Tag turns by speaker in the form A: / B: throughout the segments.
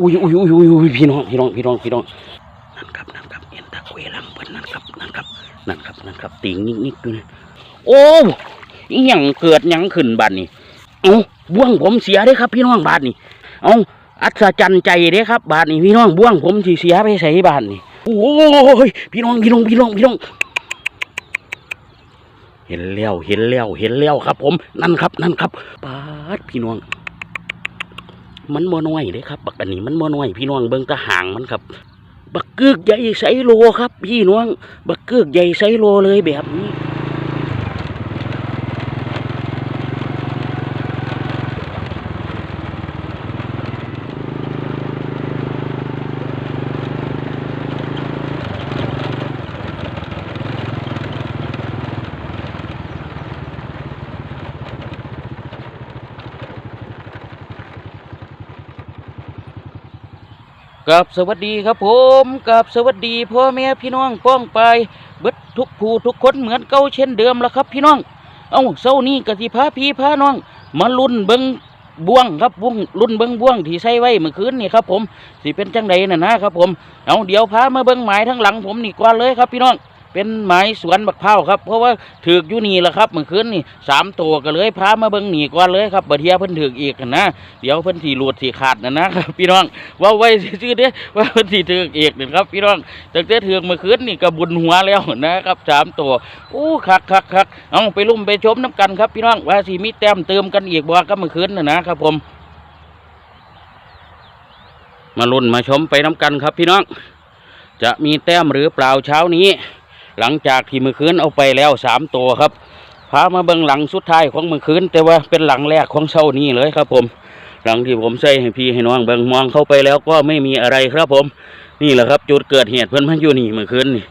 A: อุ้ยอุ้ยอุ้ยอุ้ยอุ้ยพี่น้องพี่น้องพี่น้องพี่น้องนั่นครับนั่นครับเห็นตะกุยลังเพิ่นนั่นครับนั่นครับนั่นครับนั่นครับติงนิกนิกอยู่นะโอ้อีหยังเกิดยังขึ้นบาดนี้เอ้าบ่วงผมเสียเด้ครับ พี่น้องบาดนี้เอ้าอัศจรรย์ใจเด้ครับ บาดนี้พี่น้องบ่วงผมสิเสียไปใส่บาดนี้โอ้ยพี่น้องพี่น้องพี่น้องพี่น้องเห็นแล้วเห็นแล้วเห็นแล้วครับ ผมนั่นครับนั่นครับปาดพี่น้อง มันมัน้อยเด้ครับ บักอันนี้มันมัน้อย พี่น้องเบิ้งตะหางมันครับ บักเกือกใหญ่ไซโลครับ พี่น้อง บักเกือกใหญ่ไซโลเลยแบบนี้ กับสวัสดีครับผมกับสวัสดีพ่อแม่พี่น้องป้องไปเบิดทุกผู้ทุกคนเหมือนเก่าเช่นเดิมแล้วครับพี่น้อง เอ้าเศร้านี้กสิพาพี่พาน้อง มาลุ่นเบิงบ่วงครับบ่วงลุ่นเบิงบ่วงที่ใส่ไว้เมื่อคืนนี่ครับผมสิเป็นจังใดน่ะนะครับผมเอาเดี๋ยวพามาเบิงหมายทั้งหลังผมนี่ก่อนเลยครับพี่น้อง เป็นหมายสวนบักเผาวครับ เพราะว่าถือกอยู่นี่แหละครับเมื่อคืนนี่สามตัวก็เลยพามาเบิงหนีก่อนเลยครับบัดเทียเพิ่นถือกอีกนะเดี๋ยวเพิ่นสีหลุดสีขาดนะนะครับพี่น้องว่าไว้ซื่อเด้ว่าเพิ่นสิถือกเอกนี่ครับ พี่น้องตั้งแต่ถือกเมื่อคืนนี่ก็บุญหัวแล้วนะครับสามตัวอู้คักคักคักเอาไปลุ่มไปชมน้ำกันครับพี่น้องว่าสิมีแต้มเติมกันอีกบ่ก็เมื่อคืนนะนะครับผม มาลุ้นมาชมไปน้ำกันครับพี่น้องจะมีแต้มหรือเปล่าเช้านี้ หลังจากที่มือคืนเอาไปแล้วสามตัวครับพามาเบิ่งหลังสุดท้ายของมือคืนแต่ว่าเป็นหลังแรกของเช้านี้เลยครับผม หลังที่ผมใส่ให้พี่ให้น้องเบิ่งมองเข้าไปแล้วก็ไม่มีอะไรครับผม นี่แหละครับ จุดเกิดเหตุเพิ่นมาอยู่นี่มือคืนนี่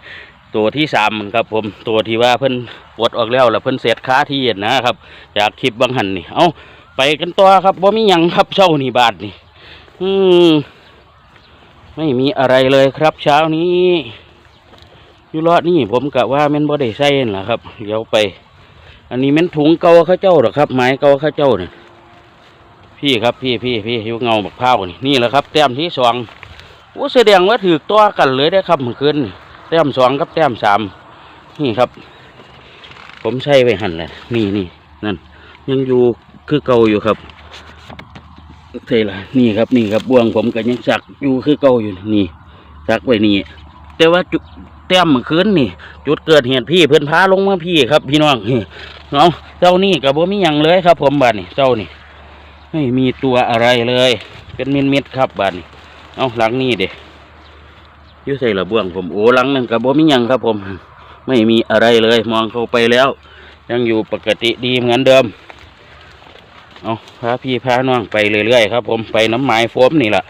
A: ตัวที่สามครับผมตัวที่ว่าเพิ่นปวดออกแล้วแล้วเพิ่นเสร็จค้าที่เห็นนะครับ จากคลิปบางหันนี่เอาไปกันต่อครับว่ามียังครับเช้านี่บาทนี่ อืม ไม่มีอะไรเลยครับเช้านี้ อยู่รอดนี่ผมกะว่าแม่นบ่ได้ใส่น่ะครับเดี๋ยวไป อันนี้แม่นถุงเก่าข้าเจ้าหรอครับไม้เก่าข้าเจ้าเนี่ยพี่ครับพี่พี่พี่อยู่เงาบักพร้าวนี่นี่แหละครับ แต้มที่สองโอ้แสดงว่าถือตัวกันเลยได้ครับเมื่อคืนแต้มสองกับแต้มสามนี่ครับ ผมใช้ไว้หันเลยนี่นี่นั่น ยังอยู่คือเก่าอยู่ครับเท่ละนี่ครับนี่ครับบ่วงผมก็ยังสักอยู่คือเก่าอยู่นี่สักไว้นี่แต่ว่าจุ ต้มเมื่อคืนนี่ จุดเกิดเหตุพี่เพื่อนพาลงมาพี่ครับพี่น้องเอาเจ้านี่กับบ่มียังเลยครับ ผมบ้านนี่เจ้านี่ไม่มีตัวอะไรเลย เป็นเม็ดๆครับบานนี้เอาหลังนี่เด็อยุ่ใส่ระเบื้องผมโอ้หลังนั่นกับบ่มียังครับ ผม ไม่มีอะไรเลยมองเข้าไปแล้ว ยังอยู่ปกติดีเหมือนเดิมเอาพาพี่พาน้องไปเรื่อยๆครับ ผมไปน้ำไม้โฟมนี่แหละ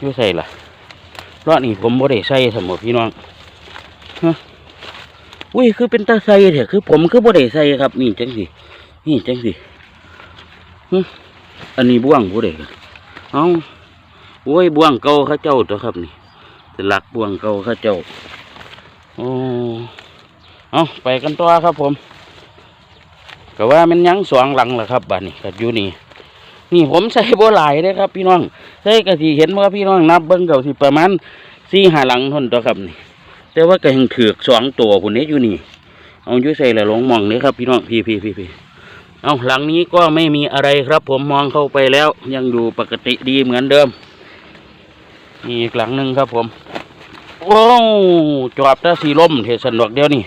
A: ยุ่ใส่ละรอบนี้ผมบ่ได้ใส่สมบพี่น้อง อุ้ยคือเป็นตาใส่เถอะคือผมคือบ่ได้ใส่ครับ นี่จังสินี่จังสิอันนี้บ่วงผู้ใดกันเอาโอ้ยบ่วงเก่าข้าเจ้าตัวครับนี่เป็นหลักบ่วงเก่าข้าเจ้าโอ้เอาไปกันต่อครับผมก็ว่ามันยังสองหลังแหละครับบ้านนี้ก็อยู่นี่นี่ผมใส่บัหลายเลยครับ พี่น้องใส่กะทิเห็นว่าพี่น้องนับเบิ้งเก่าสิประมาณสี่ห้าหลังทนตัวครับนี่ แต่ว่าก็ยังถือกสองตัวคนนี้อยู่นี่ เอาอยู่ใส่ละหลงมองนี่ครับพี่น้องพี่พี่พี่พี่เอาหลังนี้ก็ไม่มีอะไรครับ ผมมองเข้าไปแล้ว ยังอยู่ปกติดีเหมือนเดิมนี่อีกหลังหนึ่งครับ ผมโอ้จอบตาสีลมเทสันดอกเดียวนี่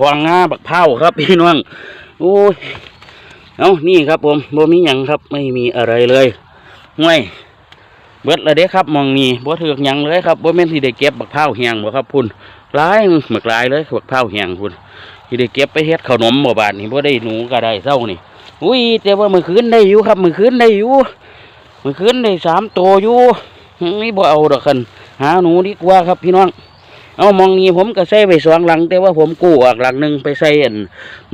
A: กวางงาบักเผาครับ พี่น้องโอ้ยเอานี่ครับ ผมบ่มีหยังครับ ไม่มีอะไรเลยห่วย เบิดละเด้ครับมองนี่บ่ถือกยังเลยครับบ่แม่นที่ได้เก็บบักเผาแห้งบ่ครับพุ่นหลายหมึกหลายเลยบักเผาแห้งพุ่นที่ได้เก็บไปเฮ็ดขนมบ่บาดนี่บ่ได้หนูก็ได้เศร้านี่อุ้ยแต่ว่ามือคืนได้อยู่ครับ มือคืนได้อยู่มือคืนได้สามตัวอยู่นี่บ่เอาดอกคันหาหนูดีกว่าครับพี่น้องเอามองนี้ผมก็ใส่ไปสองหลัง แต่ว่าผมกู้ออกหลังหนึ่งไปใส่อัน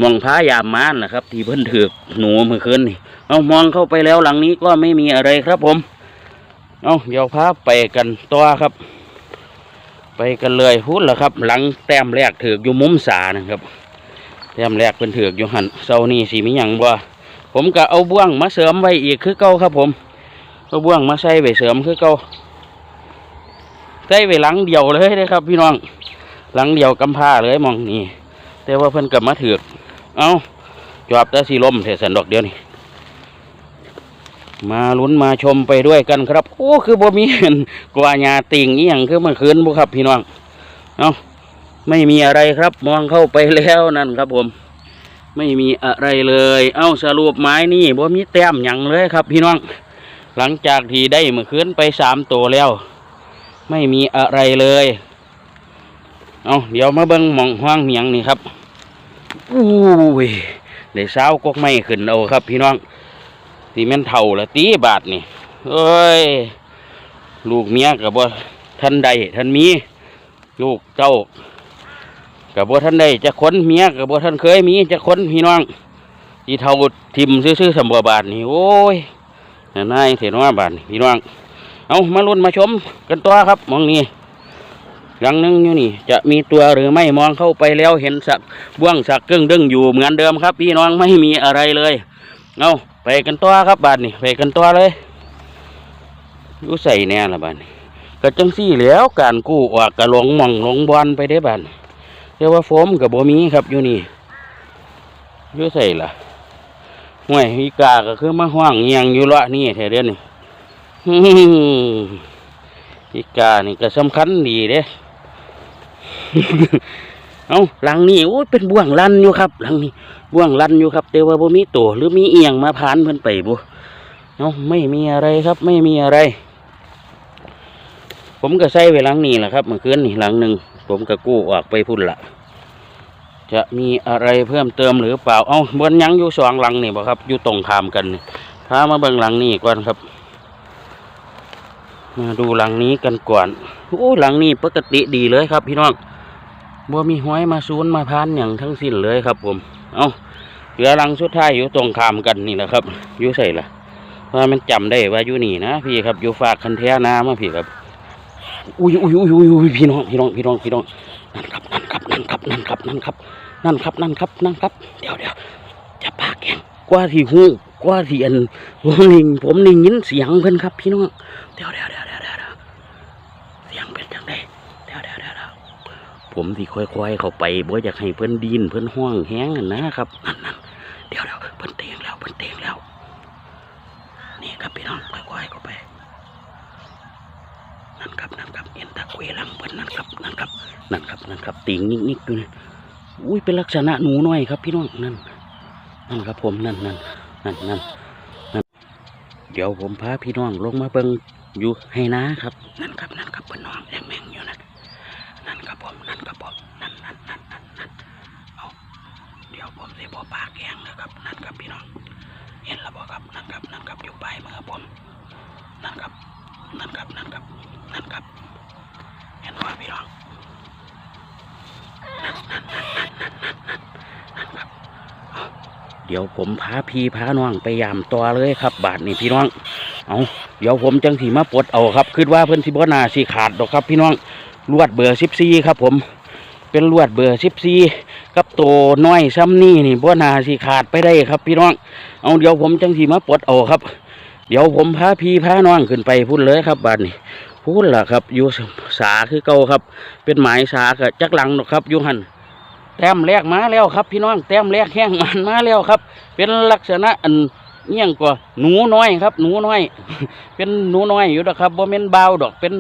A: มองพายามมานนะครับ ที่เพิ่นถือกหนูเมื่อคืนนี่เอามองเข้าไปแล้วหลังนี้ก็ไม่มีอะไรครับผม เอาเดี๋ยวพาไปกันต่อครับ ไปกันเลยพูดละครับ หลังแต้มแรกถือกอยู่มุมสานะครับ แต้มแรกเป็นถือกอยู่หันเสานี่สีมีหยังบ่ผมก็เอาบ่วงมาเสริมไว้อีกคือเก่าครับ ผมเอาบ่วงมาใส่ไว้เสริมคือเก่าใส่ไว้หลังเดียวเลยนะครับ พี่น้อง หลังเดียวกำพร้าเลยมองนี่แต่ว่าเพิ่นกลับมาถือกเอาจอบแตาสีลมเทสันดอกเดียวนี่ มาลุ้นมาชมไปด้วยกันครับ โอ้คือบ่มีเห็นกว่าหญ้าติ่งอีหยังคือเมื่อคืนบ่ครับพี่น้องเอาะไม่มีอะไรครับ มองเข้าไปแล้วนั่นครับผม ไม่มีอะไรเลย เอ้าสรุปไม้นี่บ่มีแต้มหยังเลยครับ พี่น้อง หลังจากที่ได้เมื่อคืนไปสามตัวแล้ว ไม่มีอะไรเลย เอาเดี๋ยวมาเบิ้งมองห้างเหียงนี่ครับอู้ยได้สาวกกไม่ขึ้นเอาครับ พี่น้อง ที่แม่นเท่าละตีบาทนี่เอ้ย ลูกเมียกับบ่ท่านใดท่านมี ลูกเจ้ากับบ่ท่านใดจะค้นเมียกับบ่ท่านเคยมีจะค้นพี่น้องที่เท่าทิมซื่อๆสมบับาทนี่โอ้ยนายเถนว่าบาทนี่พี่น้องเอามาลุ้นมาชมกันตัวครับมองนี้หลังนึงอยู่นี่ จะมีตัวหรือไม่มองเข้าไปแล้วเห็นสักบ่วงสักเกึ่งดึงอยู่เหมือนเดิมครับ พี่น้องไม่มีอะไรเลย เอา ไปกันตัวครับบาทนี่ไปกันตัวเลยอยู่ใส่แน่ละบาทนี่ก็จังซี่แล้วการกู้ออกกระหลงมองหลงบอลไปได้บานเรียกว่าโฟมกับโบมีครับอยู่นี่อยู่ใส่ละห่วยอีกาก็คือมาห้างเงียงอยู่ละนี่แถวเดียวนี่อืมอีกานี่ก็สำคัญดีเด้ เอาหลังนี้โอ้เป็นบ่วงลันอยู่ครับ หลังนี้บ่วงลันอยู่ครับแต่ว่าบ่มีตัวหรือมีเอียงมาพานเพิ่อนไปบ่เอาไม่มีอะไรครับ ไม่มีอะไร ผมก็ใส่ไว้หลังนี้แหละครับเมื่อคืนนี่หลังหนึ่งผมก็กู้ออกไปพุ่นละจะมีอะไรเพิ่มเติมหรือเปล่า เอ้าบนยังอยู่สองหลังนี่บ่ครับอยู่ตรงขามกันพามาเบิ่งหลังนี้ก่อนครับมาดูหลังนี้กันก่อนโอ้หลังนี้ปกติดีเลยครับพี่น้อง บ่มีห้อยมาซูนมาพานอย่างทั้งสิ้นเลยครับ ผม เอาเหลือหลังสุดท้ายอยู่ตรงขามกันนี่แหละครับอยู่ใส่ละว่ามันจำได้ว่าอยู่นี่นะพี่ครับอยู่ฝากคันแท้นามาพี่ครับอุ้ยอุ้ยอุ้ยอุ้ยอุ้ยพี่น้องพี่น้องพี่น้องพี่น้องนั่นครับนั่นครับนั่นครับนั่นครับนั่นครับนั่นครับนั่นครับนั่นครับ เดี๋ยวเดี๋ยวจะปากแข็งกว่าที่หูกว่าที่อันผมนี่ผมนี่ยินเสียงเพิ่นครับ พี่น้องเดี๋ยวเดี๋ยวเสียงเป็นจังไดเดี๋ยวเดี๋ยวเดี๋ยวเดี๋ยว ผมที่ค่อยๆเข้าไปบ่อยากให้เพิ่อนดินเพิ่อนห้องแห้งนะครับนั่นนั่นเดี๋ยวเดี๋ยวเพิ่นเตียงแล้วเพิ่นเตียงแล้ว นี่ครับพี่น้องค่อยๆเข้าไปนั่นครับนั่นครับเห็นตะคุยหลังเพิ่อนนั่นครับนั่นครับนั่นครับนั่นครับติงนิกนิกอยู่นะอุ้ยเป็นลักษณะหนูน้อยครับพี่น้องนั่นนั่นครับผมนั่นนั่นนั่นนั่นนั่นเดี๋ยวผมพาพี่น้องลงมาเบิ่งอยู่ให้นะครับ นั่นครับนั่นครับเพิ่อนน้องันครับพี่น้อง เห็นแล้วบ่ครับนั่นครับนั่นครับอยู่ไปเมื่อผมนั่นครับนั่นครับนั่นครับนั่นครับ เห็นว่าพี่น้องเดี๋ยวผมพาพีพาน้องไปยามตัวเลยครับ บาทนี่พี่น้อง เอาเดี๋ยวผมจังสีมาปลดเอาครับคิดว่าเพื่อนสิบนาสีขาดดอกครับ พี่น้องลวดเบอร์สิบสี่ครับ ผม เป็นลวดเบอร์สิบสี่ กับโตน้อยซ้ำนี่นี่บ่นาสีขาดไปได้ครับ พี่น้อง เอาเดี๋ยวผมจังสีมาปลดเอาครับ เดี๋ยวผมพาพี่พาน้องขึ้นไปพุ่นเลยครับบ้านนี้พุ่นล่ะครับ อยู่สาคือเก่าครับ เป็นหมายสากับจักหลังดอกครับอยู่หันแต้มแรกมาแล้วครับ พี่น้องแต้มแรกแห้งมันมาแล้วครับ เป็นลักษณะอันเงี้ยงกว่าหนูน้อยครับ หนูน้อย เป็นหนูน้อยอยู่นะครับบ่แม่นเบาดอกเป็น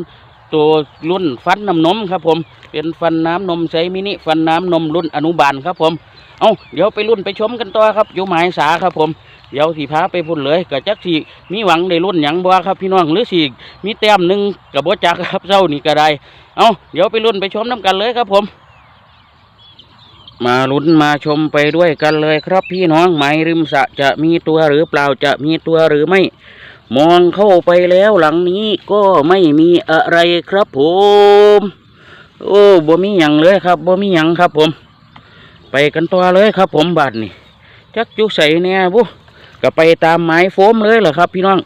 A: ตัวรุ่นฟันน้ำนมครับผม เป็นฟันน้ำนมไซมินิฟันน้ำนมรุ่นอนุบาลครับผม เอาเดี๋ยวไปรุ่นไปชมกันต่อครับอยู่หมายสาครับผม เดี๋ยวสีพาไปพุ่นเลยก็จักสีมีหวังได้รุ่นหยังบ่ครับพี่น้องหรือสีมีแต้มหนึ่งกับบ่จักครับเจ้านี่ก็ได้ เอาเดี๋ยวไปรุ่นไปชมน้ำกันเลยครับผม มาลุ้นมาชมไปด้วยกันเลยครับพี่น้องไม้ริมสะจะมีตัวหรือเปล่าจะมีตัวหรือไม่ มองเข้าไปแล้วหลังนี้ก็ไม่มีอะไรครับผม โอ้บ่มีหยังเลยครับบ่มีหยังครับผม ไปกันต่อเลยครับผมบัดนี่จักจุใส่แน่บุก็ไปตามไม้โฟมเลยเหรอครับพี่น้อง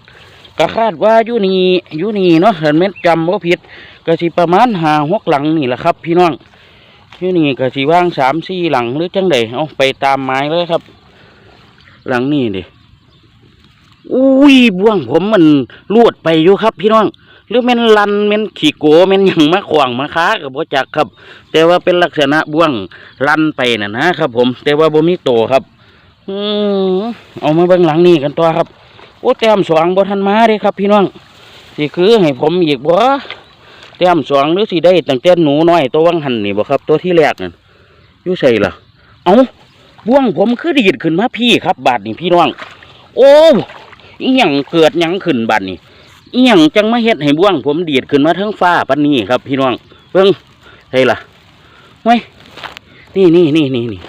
A: ก็คาดว่าอยู่นี่อยู่นี่เนาะเห็นเม็ดจำว่าผิดก็สิประมาณหาหกหลังนี่แหละครับ พี่น้องอยู่นี่ก็สิว่างสามสี่หลังหรือจังใดเอาไปตามไม้เลยครับ หลังนี่ดิ อุ้ยบ่วงผมมันลวดไปอยู่ครับ พี่น้องหรือแม่นลันแม่นขี่โกแม่นยังมาขวางมาค้ากับบ่จักครับ แต่ว่าเป็นลักษณะบ่วงลันไปน่ะนะครับ ผม แต่ว่าบ่มีโตครับอืมเอามาเบิ่งหลังนี่กันต่อครับโอ้แต้มสองบ่ทันมาเด้ครับ พี่น้องสิคือให้ผมอีกบ่แต้มสองหรือสิได้ตั้งแต่หนูน้อยตัววังหันนี่บ่ครับ ตัวที่แรกนั่นอยู่ใส่ล่ะ เอาบ่วงผมคือดีดขึ้นมาพี่ครับ บาดนี่พี่น้อง โอ้ อีหยังเกิดหยังขึ้นบาดนี่อีหยังจังมาเฮ็ดให้บ่วง ผมดีดขึ้นมาทั้งฟ้าปันนี้ครับ พี่น้องเบิ่งใช่ล่ะไว้ยนี่นี่นี่นี่นี่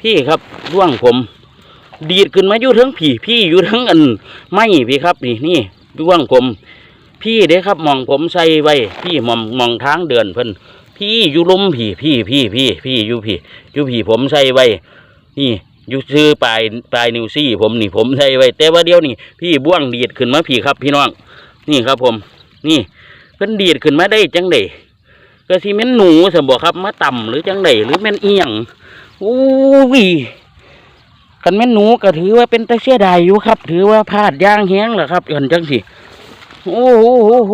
A: พี่ครับบ่วงผม ดีดขึ้นมาอยู่ทั้งผีพี่อยู่ทั้งอันไม่พี่ครับ นี่นี่บ่วงผม พี่เด้ครับมองผมใส่ไว้พี่มองมองทางเดินเพิ่นพี่อยู่ลุมพี่พี่พี่พี่พี่อยู่พี่อยู่พี่ผมใส่ไว้นี่ อยู่ซื้อปลายปลายนิวซี่ ผมนี่ผมใส่ไว้ แต่ว่าเดียวนี่พี่บ่วงดีดขึ้นมาพี่ครับ พี่น้อง นี่ครับผม นี่เพิ่นดีดขึ้นมาได้จังไดก็สิแม่นหนูสมบ่ครับมาต่ำหรือจังไดหรือแม่นเอียงอู้วิคันแม่นหนูก็ถือว่าเป็นตะเสียดายอยู่ครับ ถือว่าพลาดย่างแฮงล่ะครับกันจังสิโอ้โหโอ้โห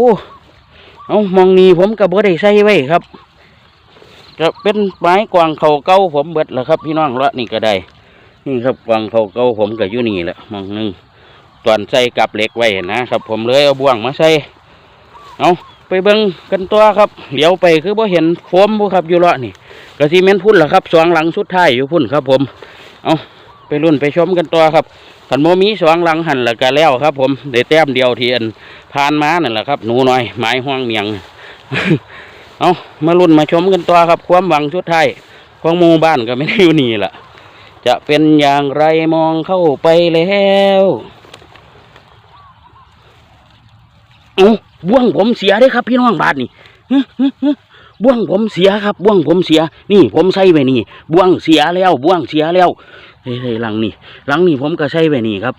A: เอามองนี่ผมก็บ่ได้ใส่ไว้ครับจะเป็นไม้กวางเขาเก่าผมเบิดแล้วครับ พี่น้องละนี่ก็ได้ นี่ครับวางเขาเก่าผมก็อยู่นี่แหละมองหนึงตอนใส่กับเหล็กไว้นะครับ ผมเลยเอาบ่วงมาใส่เอาไปเบิ่งกันตัวครับเดี๋ยวไปคือบ่เห็นโฟมบ่ครับอยู่ละนี่กระซีเมนพุ่นล่ะครับสองหลังสุดท้ายอยู่พุ่นครับ ผม เอาไปรุ่นไปชมกันตัวครับขันโมมีสองหลังหันแล้วก็แล้วครับ ผมได้แต้มเดียวเที่อันผ่านมานั่นแหละครับหนูน้อยไม้ห้องเมียง เอามารุ่นมาชมกันตัวครับ ความหวังสุดท้ายของหมู่บ้านก็ไม่ได้อยู่นี่แหละ จะเป็นอย่างไรมองเข้าไปแล้วเอาบ่วงผมเสียเด้ครับ พี่น้องบาทนี่ฮึฮึฮึบ่วงผมเสียครับบ่วงผมเสีย นี่ ผมใส่ไปนี่บ่วงเสียแล้วบ่วงเสียแล้วเฮ้ยหลังนี่หลังนี่ผมก็ใส่ไปนี่ครับ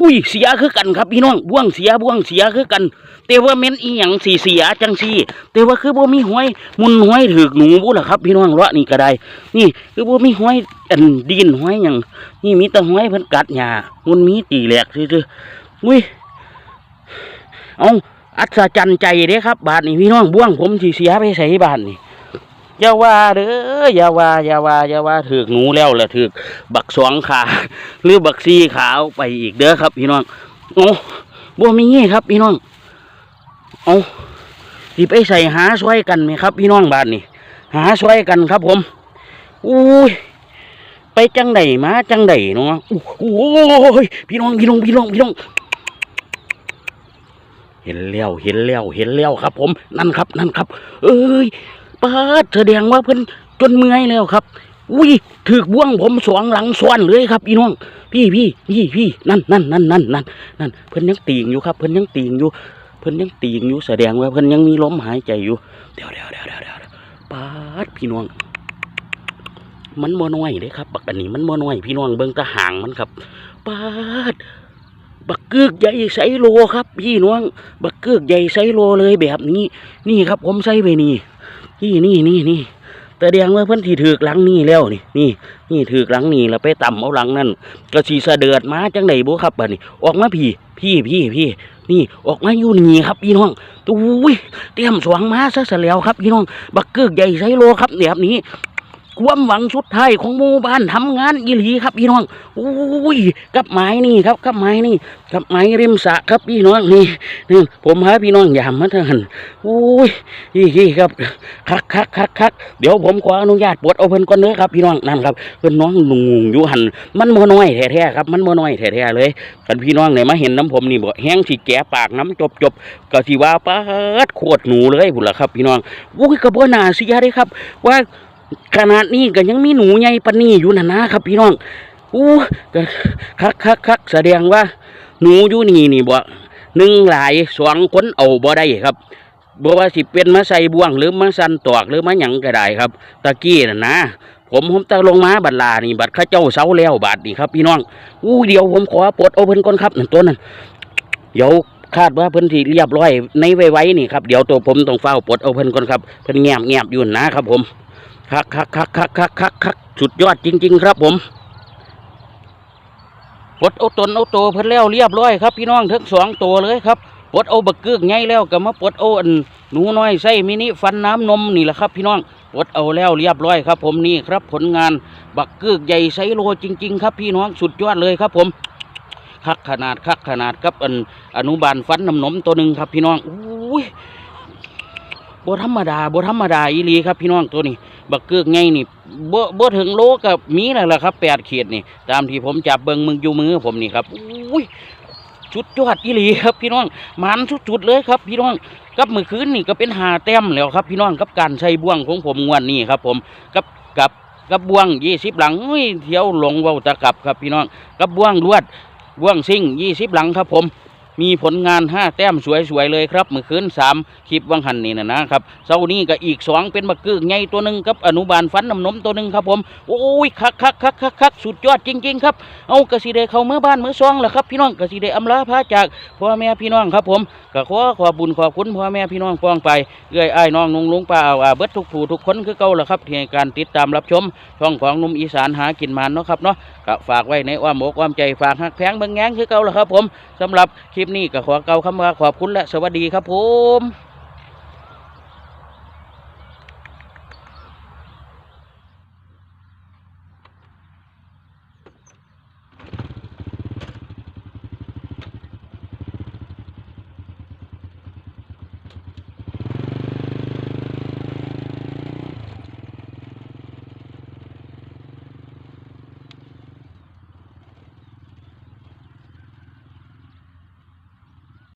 A: อุ้ยเสียคือกันครับพี่น้องบ่วงเสียบ่วงเสียคือกัน แต่ว่าเม้นอีหยังสีเสียจังซี่แต่ว่าคือบ่มีหวยมุนหวยถือหนูบุล่ะครับ พี่น้องเลาะนี่ก็ได้ นี่คือบ่มีหวยอันดินหวยหยังนี่มีแต่หวยเพิ่นกัดหญ้ามุนมีตีแหลกซื่อๆอุ้ยเอาอัศจรรย์ใจเด้ครับ บาทนี่พี่น้องบ่วงผมสิเสียไปใส่บาทนี่ อย่าว่าเด้ออย่าว่าอย่าว่าอย่าว่าถือหนูแล้วละถือบักสองขา หรือบักซีขาวไปอีกเด้อครับพี่น้องโอ้บ่มีงี้ครับพี่น้องเอาสิไปใส่หาช่วยกันไหมครับ พี่น้องบ้าทนี่หาช่วยกันครับผมอุ้ยไปจังไดมาจังไดเนาะโอ้ยพี่น้องพี่น้องพี่น้องพี่น้องเห็นแล้วเห็นแล้วเห็นแล้วครับ ผมนั่นครับนั่นครับ เอ้ย เปิดแสดงว่าเพิ่นจนเมื่อยแล้วครับ อุ้ยถือกบ่วงผมสองหลังซ้อนเลยครับพี่น้อง พี่พี่พี่พี่นั่นนั่นนั่นนั่นนั่นนั่นเพิ่นยังตีงอยู่ครับ เพิ่นยังตีงอยู่ เพิ่นยังตีงอยู่แสดงว่าเพิ่นยังมีลมหายใจอยู่ เดี๋ยวเดี๋ยวเดี๋ยวเดี๋ยวเดี๋ยวปาดพี่น้อง มันบ่น้อยเด้ครับบักอันนี้มันบ่น้อย พี่น้องเบิ่งแตะหางมันครับปาดบักเกือกใหญ่ไซโลครับ พี่น้อง บักเกือกใหญ่ไซโลเลยแบบนี้ นี่ครับ ผมใส่ไปนี่ นี่นี่นี่นี่แต่แดงว่าเพื่อนที่ถือหลังนี่แล้วนี่นี่นี่ถือหลังนี่แล้วไปต่ำเอาหลังนั่นก็สีเสะเดือดมาจังไหนบุครับบ่นี่ออกมาพี่พี่พี่พี่นี่ออกมาอยู่นี่ครับพี่น้องตุ้ยเตรียมสวงมาซะเสแล้วครับพี่น้องบักเกือกใหญ่ไซโลครับเนี่ยครับนี้ ความหวังสุดท้ายของหมู่บ้านทำงานอีหลีครับพี่น้องอุ้ยกับไม้นี่ครับกับไม้นี่กับไม้ริมสะครับพี่น้องนี่นี่ผมหาพี่น้องยามมาเถอะหันอุ้ยนี่ครับคักคักคักคักเดี๋ยวผมขออนุญาตปลดเอาเพิ่นก่อนเด้อครับพี่น้องนั่นครับเพิ่นน้องงงอยู่หันมันบ่น้อยแท้ๆครับมันบ่น้อยแท้ๆเลยกันพี่น้องเนี่ยมาเห็นน้ำผมนี่บ่แห้งสิแกะปากน้ำจบจบก็สิว่าปาดโคตรหนูเลยพุ่นละครับ พี่น้องอุ้ยก็บ่น่าเสียเด้ครับว่า ขนาดนี้ก็ยังมีหนูใหญ่ปนนี้อยู่นะนะครับพี่น้องอู้ก็คักคักคักแสดงว่า หนูอยู่นี่นี่บ่หนึ่งหลายสองคนเอาบ่ได้ครับบ่ว่าสิเป็นมาใส่บ่วงหรือมาสันตอกหรือมาหยังก็ได้ครับ ตะกี้น่ะนะผมผมตะลงมาบัดลานี่บัดข้าเจ้าเสาแล้วบาดนี่ครับ พี่น้องอู้เดี๋ยวผมขอปลดเอาเพิ่นก่อนครับนั่นตัวนั้นเดี๋ยวคาดว่าเพิ่นสิเรียบร้อยในไว้ๆนี่ครับเดี๋ยวตัวผมต้องเฝ้าปลดเอาเพิ่นก่อนครับเพิ่นแงบแงบอยู่นะครับผม คักคักคักคักคักคักคักสุดยอดจริง ๆ ครับผมปลดเอาตนเอาตัวเพิ่นแล้วเรียบร้อยครับพี่น้องทั้งสองตัวเลยครับปลดเอาบักเกึกไงแล้วก็มาปลดเอาอันหนูน้อยไส้มินิฟันน้ำนมนี่แหละครับ พี่น้องปลดเอาแล้วเรียบร้อยครับ ผมนี่ครับ ผลงานบักเกึกใหญ่ไซโลจริง ๆ ครับ พี่น้องสุดยอดเลยครับผมคักขนาดคักขนาดครับอันอนุบาลฟันน้ำนมตัวหนึ่งครับพี่น้องอุ้ย บ่ธรรมดาบ่ธรรมดาอีหลีครับพี่น้องตัวนี้ บักเกือกไงนี่บ่บ่ถึงโลกับมีแล้วล่ะครับแปดขีดนี่ ตามที่ผมจับเบิงมึงอยู่มือผมนี่ครับอุ้ยชุดยอดอีหลีครับพี่น้องมันสุดๆเลยครับ พี่น้องกับมือคืนนี่ก็เป็นหาแต้มแล้วครับ พี่น้องกับการใช้บ่วงของผมงวนนี่ครับ ผมกับกับกับบ่วงยี่สิบหลังอุ้ยเที่ยวหลงเว้าตะกับครับพี่น้องกับบ่วงลวดว่วงซิ่งยี่สิบหลังครับผม มีผลงานห้าแต้มสวยๆเลยครับเมื่อคืนสามคลิปวังหันนี่นะนะครับเสาร์นี้ก็อีกสองเป็นบักกึกไงตัวหนึ่งครับอนุบาลฟันน้ำนมตัวหนึ่งครับผมโอ้ยคักคักคักคักคักสุดยอดจริง ๆ ครับเอากระสีเดเข้าเมื่อบ้านเมื่อซองแหละครับพี่น้องกระสีเดอำลาพาจากพ่อแม่พี่น้องครับผมก็ขอขอบุญขอบคุณพ่อแม่พี่น้องปองไปเอื้อยอ้ายน้องนุงลุงป้าเอาอาเบิดทุกผู้ทุกคนคือเก่าแหละครับที่ให้การติดตามรับชมช่องของนุ่มอีสานหากินมันเนาะครับเนาะก็ฝากไว้ในอ้อมอกอ้อมใจฝากหักแพงเบิ่งแง้งคือเก่าแล้วครับผมสำหรับคลิปนี้ก็ขอเก่าคำว่าขอบคุณและสวัสดีครับผม